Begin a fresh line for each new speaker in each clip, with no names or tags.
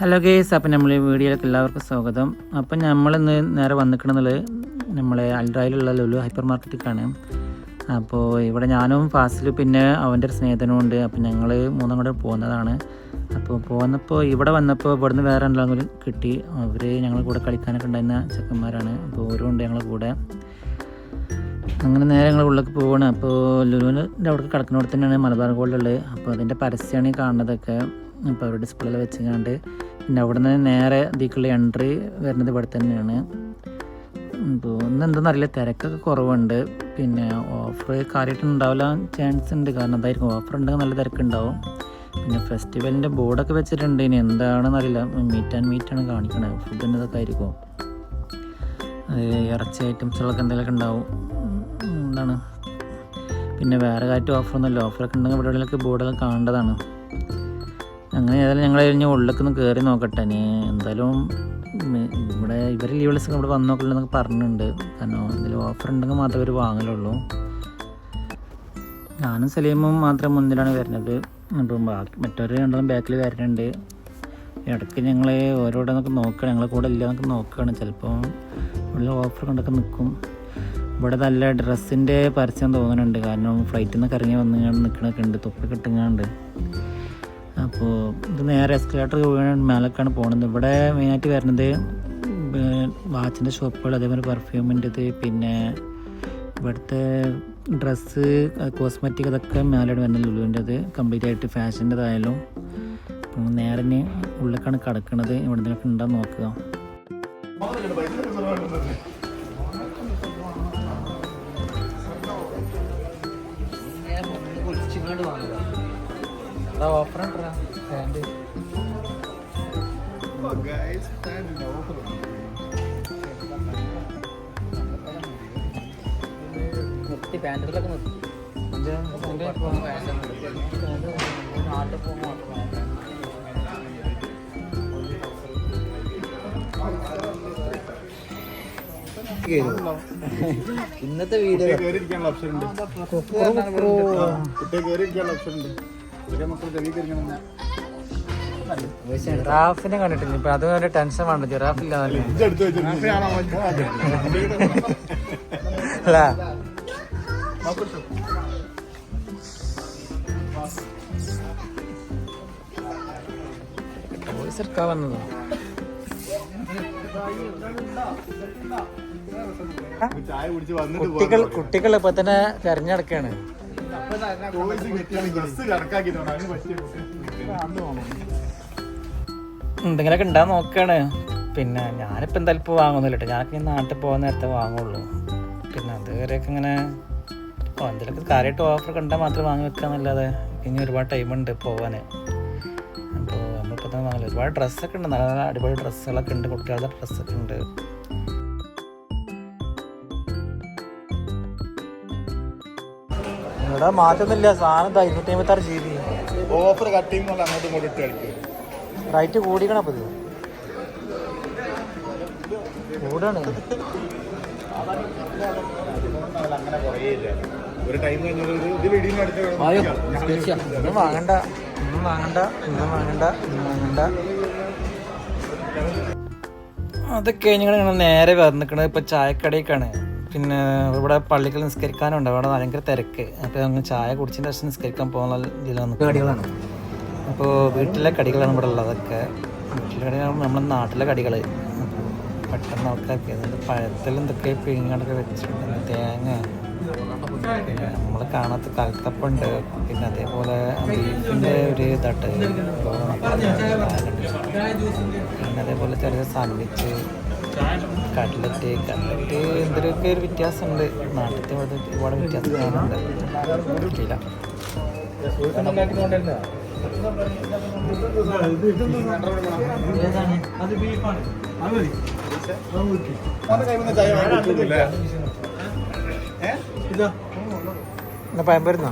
Hello guys അപ്പം നമ്മൾ വീഡിയോയിലേക്ക് എല്ലാവർക്കും സ്വാഗതം. അപ്പം നമ്മളിന്ന് നേരെ വന്നിക്കണമെന്നുള്ളത് നമ്മളെ അൽറായിലുള്ള ലുലു ഹൈപ്പർ മാർക്കറ്റിലേക്കാണ് അപ്പോൾ ഇവിടെ ഞാനും ഫാസിലും പിന്നെ അവന്റെ ഒരു സ്നേഹിതനും ഉണ്ട്. അപ്പം ഞങ്ങൾ മൂന്നും കൂടെ പോകുന്നതാണ്. അപ്പോൾ പോകുന്നപ്പോൾ ഇവിടെ വന്നപ്പോൾ ഇവിടുന്ന് വേറെ എന്തെങ്കിലും കൂടി കിട്ടി. അവർ ഞങ്ങളുടെ കൂടെ കളിക്കാനൊക്കെ ഉണ്ടായിരുന്ന ചെക്കന്മാരാണ്. അപ്പോൾ ഓരോ ഉണ്ട് ഞങ്ങളുടെ കൂടെ. അങ്ങനെ നേരെ ഞങ്ങൾ ഉള്ളിലേക്ക് പോവാണ്. അപ്പോൾ ലുലുവിന്റെ അവിടെ കിടക്കുന്നിടത്ത് തന്നെയാണ് മലബാർ ഗോൾഡ് ഉള്ളത് അപ്പോൾ അതിന്റെ പരസ്യമാണ് ഈ കാണുന്നതൊക്കെ. അപ്പോൾ അവർ ഡിസ്പ്ലേയിൽ വെച്ചുകൊണ്ട് പിന്നെ അവിടെ നിന്ന് നേരെ ഇതിക്കുള്ള എൻട്രി വരുന്നത് ഇവിടെ തന്നെയാണ്. അപ്പോൾ ഇന്ന് എന്തെന്നറിയില്ല തിരക്കൊക്കെ കുറവുണ്ട്. പിന്നെ ഓഫർ കാര്യമായിട്ട് ഉണ്ടാവില്ല ചാൻസ് ഉണ്ട്. കാരണം എന്തായിരിക്കും ഓഫർ ഉണ്ടെങ്കിൽ നല്ല തിരക്കുണ്ടാവും. പിന്നെ ഫെസ്റ്റിവലിന്റെ ബോർഡൊക്കെ വെച്ചിട്ടുണ്ട്. ഇനി എന്താണെന്ന് അറിയില്ല മീറ്റ് ആൻഡ് മീറ്റ് ആണ് കാണിക്കണത് ഫുഡിന്റെ ഇതൊക്കെ ആയിരിക്കും. ഇറച്ചി ഐറ്റംസുകളൊക്കെ എന്തെങ്കിലുമൊക്കെ ഉണ്ടാവും. എന്താണ്? പിന്നെ വേറെ കാറ്റ് ഓഫറൊന്നുമില്ല ഓഫറൊക്കെ ഉണ്ടെങ്കിൽ ഇവിടെ ഉള്ളിലൊക്കെ ബോർഡെല്ലാം കാണേണ്ടതാണ്. അങ്ങനെ ഏതായാലും ഞങ്ങൾ കഴിഞ്ഞ് ഉള്ളിലേക്ക് ഒന്ന് കയറി നോക്കട്ടെ ഇനി. എന്തായാലും ഇവിടെ ഇവർ ലീവ്ലെസ് ഇവിടെ വന്ന് നോക്കില്ലെന്നൊക്കെ പറഞ്ഞിട്ടുണ്ട്. കാരണം എന്തെങ്കിലും ഓഫർ ഉണ്ടെങ്കിൽ മാത്രമേ ഇവർ വാങ്ങലുള്ളൂ. ഞാനും സലീമും മാത്രം മുന്നിലാണ് വരുന്നത്. അപ്പം ബാക്കി മറ്റവർ രണ്ടും ബാക്കിൽ വരുന്നുണ്ട്. ഇടയ്ക്ക് ഞങ്ങൾ ഓരോടെ നമുക്ക് നോക്കുകയാണ് ഞങ്ങളെ കൂടെ ഇല്ല എന്നൊക്കെ നോക്കുകയാണ് ചിലപ്പോൾ ഉള്ള ഓഫർ കണ്ടൊക്കെ നിൽക്കും ഇവിടെ നല്ല ഡ്രസ്സിന്റെ പരസ്യം തോന്നുന്നുണ്ട്. കാരണം ഫ്ലൈറ്റിൽ നിന്ന് കറങ്ങി വന്ന് നിൽക്കണൊക്കെ ഉണ്ട്. തൊപ്പി കിട്ടുന്നുണ്ട് അപ്പോൾ ഇത് നേരെ എസ്കലേറ്റർ മേലേക്കാണ് പോകുന്നത് ഇവിടെ മെയിനായിട്ട് വരുന്നത് വാച്ചിന്റെ ഷോപ്പുകൾ അതേപോലെ പെർഫ്യൂമിന്റെത് പിന്നെ ഇവിടുത്തെ ഡ്രസ്സ് കോസ്മെറ്റിക് അതൊക്കെ മേലോട്ട് വരുന്നത് ലുലുവിന്റെത് കംപ്ലീറ്റ് ആയിട്ട് ഫാഷന്റെതായാലും നേരെ ഉള്ളിലേക്കാണ് കിടക്കുന്നത് ഇവിടെ എന്തെങ്കിലുമൊക്കെ ഉണ്ടോ നോക്കുക. ഓഫർ നിർത്തി പാന്റുകളൊക്കെ നിർത്തി. ഇന്നത്തെ വീഡിയോ
കയറിയിരിക്കാനുള്ള ഓപ്ഷൻ ഉണ്ട്. കുട്ടിയെ കയറിയിരിക്കാനുള്ള ഓപ്ഷൻ ഉണ്ട്
ജിറാഫിനെ കണ്ടിട്ടില്ല. ഇപ്പൊ അത് ഒരു ടെൻഷൻ വേണ്ട. ജിറാഫ് ഇല്ലാതെ
ഇതെടുത്ത് വെച്ചിട്ടുണ്ട്
അല്ല. വോയിസ് എടുക്കാൻ വന്നതോ.
ചായ കുടിച്ച് വന്നിട്ട്
കുട്ടികൾ കുട്ടികൾ ഇപ്പൊ തന്നെ തെരഞ്ഞെടുക്കാണ്. എന്തെങ്കിലുമൊക്കെ ഉണ്ടാ നോക്കാണ്. പിന്നെ ഞാനിപ്പോൾ എന്തായാലും ഇപ്പോൾ വാങ്ങുന്നില്ല ഞാനൊക്കെ ഈ നാട്ടിൽ പോകാൻ നേരത്തെ വാങ്ങുള്ളൂ. പിന്നെ അതുവരെയൊക്കെ ഇങ്ങനെ എന്തെങ്കിലും കാര്യമായിട്ട് ഓഫർ കണ്ടാൽ മാത്രം വാങ്ങി വെക്കാന്നല്ലാതെ ഇനി ഒരുപാട് ടൈമുണ്ട് പോവാൻ അപ്പോൾ നമ്മളിപ്പോൾ തന്നെ വാങ്ങില്ല ഒരുപാട് ഡ്രസ്സൊക്കെ ഉണ്ട്. നല്ല നല്ല അടിപൊളി ഡ്രസ്സുകളൊക്കെ ഉണ്ട്. കുട്ടികളുടെ ഡ്രസ്സൊക്കെ ഉണ്ട്. ഇവിടെ മാറ്റൊന്നുമില്ല. സാധനം ഇരുന്നൂറ്റി അമ്പത്താറ് ജി ബി
ഓഫർ കട്ട് ചെയ്യുമ്പോൾ അങ്ങോട്ടും ഇങ്ങോട്ടും ഇട്ട് കളിക്കും.
റൈറ്റ് കൂടിക്കണം അപ്പൊ ഇത്? കൂടാണ്.
ഒരു ടൈം
വാങ്ങണ്ട. വാങ്ങണ്ട. വാങ്ങണ്ട. വാങ്ങണ്ട. അതൊക്കെ ഞങ്ങൾ ഞങ്ങൾ നേരെ വന്നിക്കണത് ഇപ്പൊ ചായക്കടയ്ക്കാണ് പിന്നെ ഇവിടെ പള്ളിക്കൽ നിസ്കരിക്കാനുണ്ട്. അവിടെ ഭയങ്കര തിരക്ക്. അപ്പോൾ അങ്ങ് ചായ കുടിച്ചതിന് ശേഷം നിസ്കരിക്കാൻ പോകുന്ന ഇതിലാണ് കടികളാണ്? അപ്പോൾ വീട്ടിലെ കടികളാണ് ഇവിടെ ഉള്ളതൊക്കെ. വീട്ടിലെ കടികളാണ് നമ്മുടെ നാട്ടിലെ കടികൾ പെട്ടെന്ന് ഒക്കെ പഴത്തിൽ എന്തൊക്കെ പിഴിങ്ങാണ്ടൊക്കെ വെച്ചിട്ടുണ്ട്. തേങ്ങ. പിന്നെ നമ്മൾ കാണാത്ത കൽത്തപ്പുണ്ട്. പിന്നെ അതേപോലെ ബീഫിന്റെ ഒരു ഇതാട്ട് പിന്നെ അതേപോലെ ചെറിയ സാൻഡ്വിച്ച് കട്ലറ്റ് കട്ലറ്റ് എന്തൊക്കെ ഒരു വ്യത്യാസമുണ്ട്. നാട്ടിലത്തെ ഒരുപാട് വ്യത്യാസം കാണുന്നുണ്ട്
വാങ്ങിക്കില്ല
എന്നാ പയമ്പരുന്നോ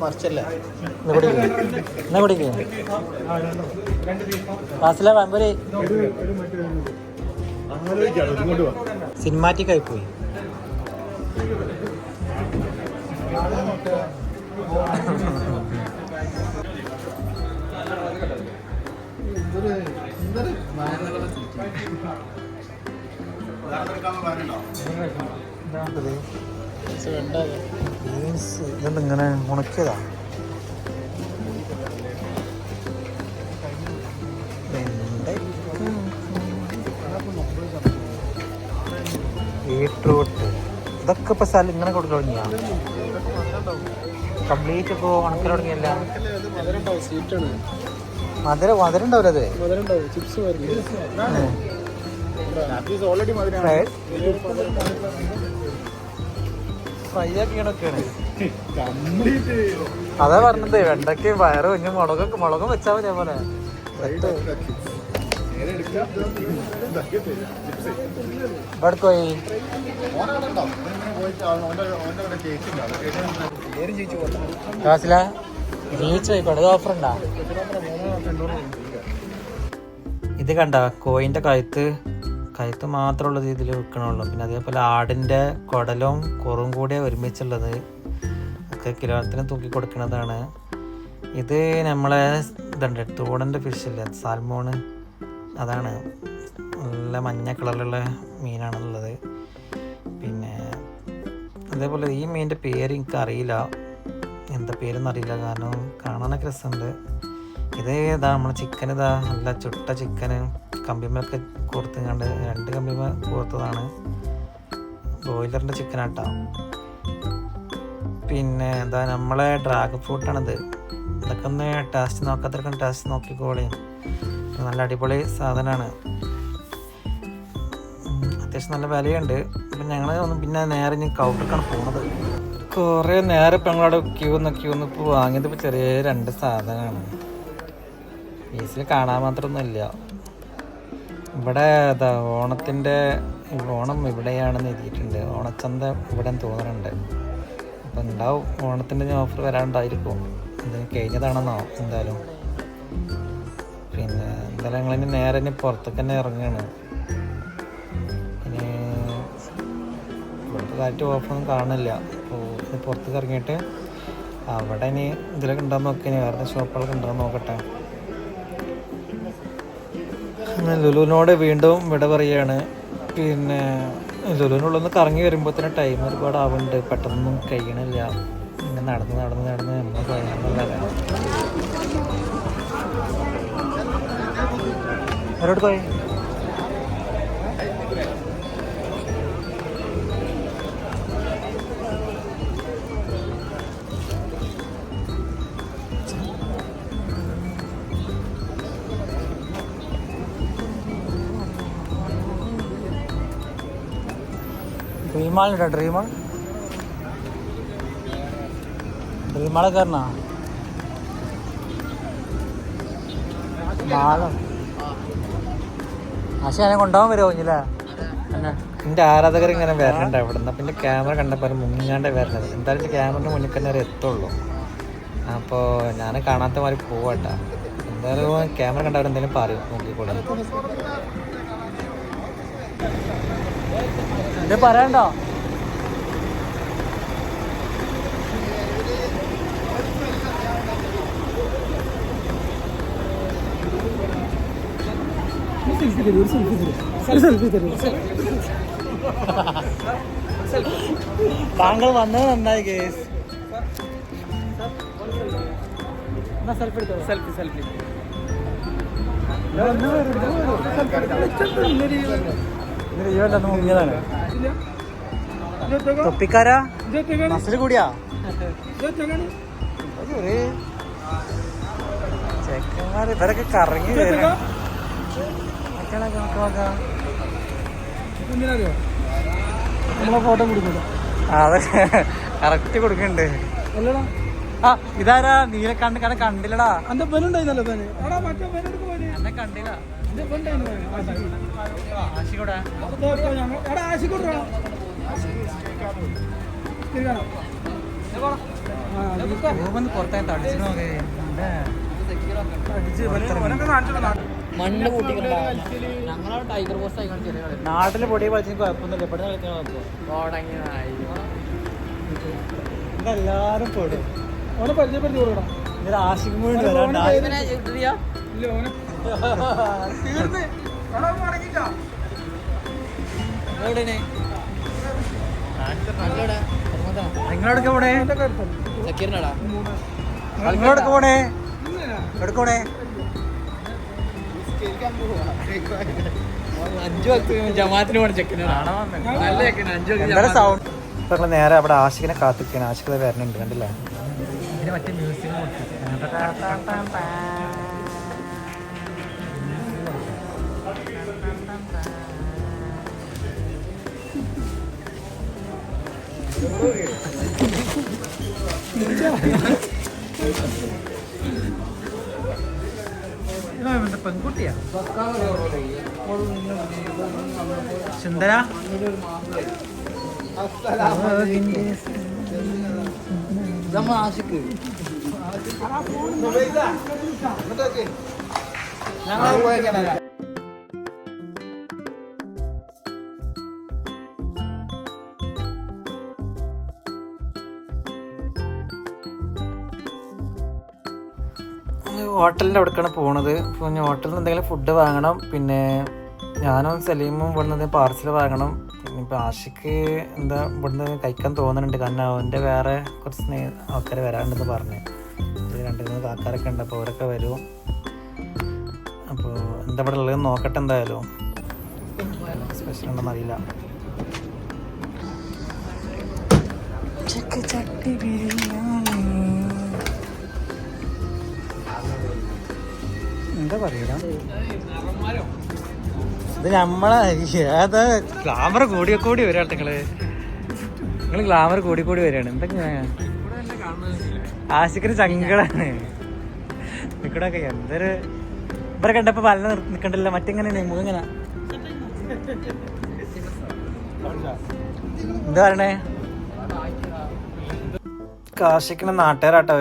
മറിച്ചല്ല
എന്നാ ക്ലാസ്സിലെ പയമ്പര് സിനിമാറ്റിക് ആയി പോയി. ഇതുണ്ട് ഇങ്ങനെ ഉണക്കിയതാ? ബീട്രൂട്ട് ഇതൊക്കെ ഇപ്പൊ സ്ഥലം ഇങ്ങനെ കൊടുക്കാൻ തുടങ്ങിയാ? കംപ്ലീറ്റ് ഇപ്പോൾ ഉണക്കൽ തുടങ്ങിയല്ല? മധുര മധുരം ഉണ്ടാവില്ല അത്?
ചിപ്സ് വരില്ല
ഓൾറെഡി
ഫ്രൈ ഫ്രൈ ആക്കിയാണൊക്കെയാണ്
കംപ്ലീറ്റ്
അതാ പറഞ്ഞത് വെണ്ടക്കയും വയറ് ഇനി മുളകൊക്കെ മുളകും വെച്ചാൽ മതി പോലെ ഇവിടെ പോയി. ഓഫർ ഉണ്ടാ? ഇത് കണ്ട? കോയിന്റെ കഴുത്ത് കഴുത്ത് മാത്രമുള്ളത് ഇതിൽ വിൽക്കണുള്ളൂ പിന്നെ അതേപോലെ ആടിന്റെ കുടലും കുറും കൂടെ ഒരുമിച്ചുള്ളത് ഒക്കെ കിലോത്തിന് തൂക്കി കൊടുക്കുന്നതാണ്. ഇത് നമ്മളെ ഇതുണ്ട്. തൂടന്റെ ഫിഷ് ഇല്ല? സാൽമോണ്. അതാണ്. നല്ല മഞ്ഞ കളറിലുള്ള മീനാണുള്ളത്. പിന്നെ അതേപോലെ ഈ മീനിന്റെ പേര് എനിക്ക് അറിയില്ല എന്താ പേരെന്ന് അറിയില്ല. കാരണം കാണാനൊക്കെ രസമുണ്ട്. ഇത് ഇതാ ചിക്കൻ ഇതാ. നല്ല ചുട്ട ചിക്കന് കമ്പിമൊക്കെ കോർത്തുങ്ങാണ്ട് രണ്ട് കമ്പിമ കോർത്തതാണ് ചിക്കൻ ആട്ടാ. പിന്നെ എന്താ? നമ്മളെ ഡ്രാഗൺ ഫ്രൂട്ടാണിത് ഇതൊക്കെ ഒന്ന് ടേസ്റ്റ് നോക്കാത്തവർക്ക് ടേസ്റ്റ് നോക്കിക്കോളി. നല്ല അടിപൊളി സാധനമാണ് അത്യാവശ്യം നല്ല വിലയുണ്ട്. അപ്പം ഞങ്ങൾ ഒന്ന് പിന്നെ നേരെ ഇനി കൗണ്ടർക്കാണ് പോണത്. കുറേ നേരം ഇപ്പം ഞങ്ങളവിടെ ക്യൂ നിന്ന് ക്യൂ നിന്ന് ഇപ്പോൾ വാങ്ങിയത് ഇപ്പോൾ ചെറിയ രണ്ട് സാധനമാണ് ഫീസിൽ കാണാൻ മാത്രമൊന്നുമില്ല ഇവിടെ ഇതാ ഓണത്തിന്റെ ഓണം ഇവിടെയാണെന്ന് എഴുതിയിട്ടുണ്ട്. ഓണച്ചന്ത ഇവിടെ തോന്നുന്നുണ്ട് അപ്പം ഉണ്ടാവും ഓണത്തിന്റെ ഓഫർ വരാണ്ടായിരിക്കും. ഇത് കഴിഞ്ഞതാണെന്നോ എന്തായാലും? പിന്നെ എന്തായാലും ഇനി നേരെ ഇനി പുറത്തേക്ക് തന്നെ ഇറങ്ങുകയാണ് ഇനി ഇവിടുത്തെ കാറ്റ് കുഴപ്പമൊന്നും കാണില്ല. അപ്പോൾ ഇനി പുറത്തേക്ക് ഇറങ്ങിയിട്ട് അവിടെ ഇനി ഇതിലൊക്കെ ഉണ്ടാകുന്ന നോക്കി ഇനി. വേറെ ഷോപ്പുകളൊക്കെ ഉണ്ടാകാൻ നോക്കട്ടെ. ലുലുവിനോട് വീണ്ടും വിട പറയുകയാണ്. പിന്നെ ലുലുവിനുള്ളൊന്ന് കറങ്ങി തന്നെ ടൈം ഒരുപാട് ആവുന്നുണ്ട്. പെട്ടെന്നൊന്നും കഴിയണില്ല. ഇങ്ങനെ നടന്ന് നടന്ന് നടന്ന് നമ്മൾ കഴിയണമെന്നല്ല അവരോട് പോയി. ഉണ്ടോ ഡ്രീമാൾ ഡ്രീമാളെ കയറണ മാളം എന്നെ കൊണ്ടുപോകാൻ വരുമോ എന്റെ ആരാധകർ ഇങ്ങനെ വരണുണ്ട് അവിടെ നിന്ന് പിന്നെ ക്യാമറ കണ്ടപ്പോൾ മുങ്ങാണ്ടേ വരണത്. എന്തായാലും ക്യാമറ മുന്നിൽ തന്നെ എത്തുള്ളൂ. അപ്പോൾ ഞാൻ കാണാത്ത മാതിരി പോവട്ടെ. എന്തായാലും ക്യാമറ കണ്ടവർ എന്തെങ്കിലും പറയും നോക്കിക്കൂടെ ഇത് പറയണ്ടോ? താങ്കൾ വന്നത് നന്നായി കേസ് സെൽഫി എടുത്തോ? സെൽഫി സെൽഫി മുങ്ങിയതാണ് തൊപ്പിക്കാരാ? മസിൽ കൂടിയാ? ഒരു ചെക്കന്മാർ ഇവരൊക്കെ കറങ്ങി വരാം
നമ്മളെ ഫോട്ടോ കൊടുക്കില്ല
അതെ. കറക്റ്റ് കൊടുക്കണ്ട്. ആ ഇതാരാ? നീല കണ്ട് കട കണ്ടില്ലടാ.
എന്റെ പെണ്ണുണ്ടായിരുന്നല്ലോ പെണ്ണ്
എന്നെ കണ്ടില്ല. ആശിക്കൂടെ? പുറത്തേ തടിച്ചു നോക്കേ.
മണ്ണ് കൂട്ടി
ഞങ്ങളെ ടൈഗർ ബോസ് ആയിക്കൊണ്ട് ചെറിയ കളി.
നാട്ടിലെ പൊടി കളിച്ചു കുഴപ്പമൊന്നുമില്ല. ഇവിടെ കളിക്കാൻ കുഴപ്പം
കോടങ്ങിയതായി
ഇതെല്ലാരും പെടും.
അവനെ പരിചയപ്പെടുത്തി കൊടുക്കണം.
ഇതിൽ ആശിക്കും
ഓനെ മടങ്ങിട്ടാ
നിങ്ങളെടുക്ക പോണേ?
സക്കീറിനടാ?
നിങ്ങളെടുക്ക പോണേ? എടുക്ക ഇപ്പൊ നേരെ അവിടെ ആഷിഖിനെ കാത്തിക്കാണ് ആഷിഖ് വരണുണ്ട് കണ്ടില്ലേ? ഇതിന് മറ്റേ പെൺകുട്ടിയാ? സുന്ദര?
ഞങ്ങളെ ആശിക്ക്
ഹോട്ടലിന്റെ അവിടേക്കാണ് പോണത്. ഞാൻ ഹോട്ടലിൽ നിന്ന് എന്തെങ്കിലും ഫുഡ് വാങ്ങണം. പിന്നെ ഞാനും സലീമും ഇവിടുന്ന് പാർസൽ വാങ്ങണം. പിന്നെ ഇപ്പോൾ ആഷിക്ക് എന്താ ഇവിടുന്ന് കഴിക്കാൻ തോന്നുന്നുണ്ട്. കാരണം അവന്റെ വേറെ കുറച്ച് സ്നേഹ ആൾക്കാർ വരാനുണ്ടെന്ന് പറഞ്ഞു. രണ്ട് മൂന്ന് കാക്കാരൊക്കെ ഉണ്ട്. അപ്പോൾ അവരൊക്കെ വരും. അപ്പോൾ എന്താ ഇവിടെ ഉള്ളത് നോക്കട്ടെ എന്തായാലും. സ്പെഷ്യൽ ഉണ്ടെന്ന് അറിയില്ല. ചട്ടി ബിരിയാണി എന്താ പറയടാ ഇത് നമ്മളെ ഏതാ ഗ്ലാമർ കൂടി കൂടി വരാ നിങ്ങൾ. നിങ്ങൾ ഗ്ലാമർ കൂടി കൂടി വരികയാണ്. എന്തൊക്കെയാ ആശിക്കിന് ചങ്കളാണ് നിക്കടൊക്കെ എന്തൊരു ഇവരെ കണ്ടപ്പോ പല നിക്കണ്ടല്ലോ. മറ്റെങ്ങനെ മുഖം ഇങ്ങനെ എന്താ പറയണേ? കാശിക്കുന്ന നാട്ടുകാരാട്ടോ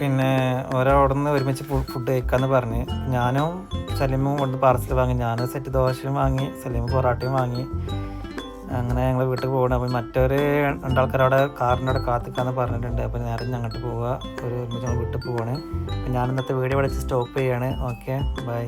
പിന്നെ ഓരോ അവിടെ നിന്ന് ഒരുമിച്ച് ഫുഡ് കഴിക്കാന്ന് പറഞ്ഞ്. ഞാനും സലീമും കൊണ്ട് പാർസൽ വാങ്ങി. ഞാൻ സെറ്റ് ദോശയും വാങ്ങി സലീം പൊറാട്ടയും വാങ്ങി. അങ്ങനെ ഞങ്ങൾ വീട്ടിൽ പോകണം അപ്പം മറ്റൊരു രണ്ടാൾക്കാർ അവിടെ കാറിന്റെ അവിടെ കാത്തിക്കാന്ന് പറഞ്ഞിട്ടുണ്ട്. അപ്പോൾ നേരെ ഞങ്ങോട്ട് പോവുക ഒരു ഒരുമിച്ച് ഞങ്ങൾ വീട്ടിൽ പോവാണ്. ഞാൻ ഇന്നത്തെ വീഡിയോ ഇവിടെ സ്റ്റോപ്പ് ചെയ്യാണ്. Okay bye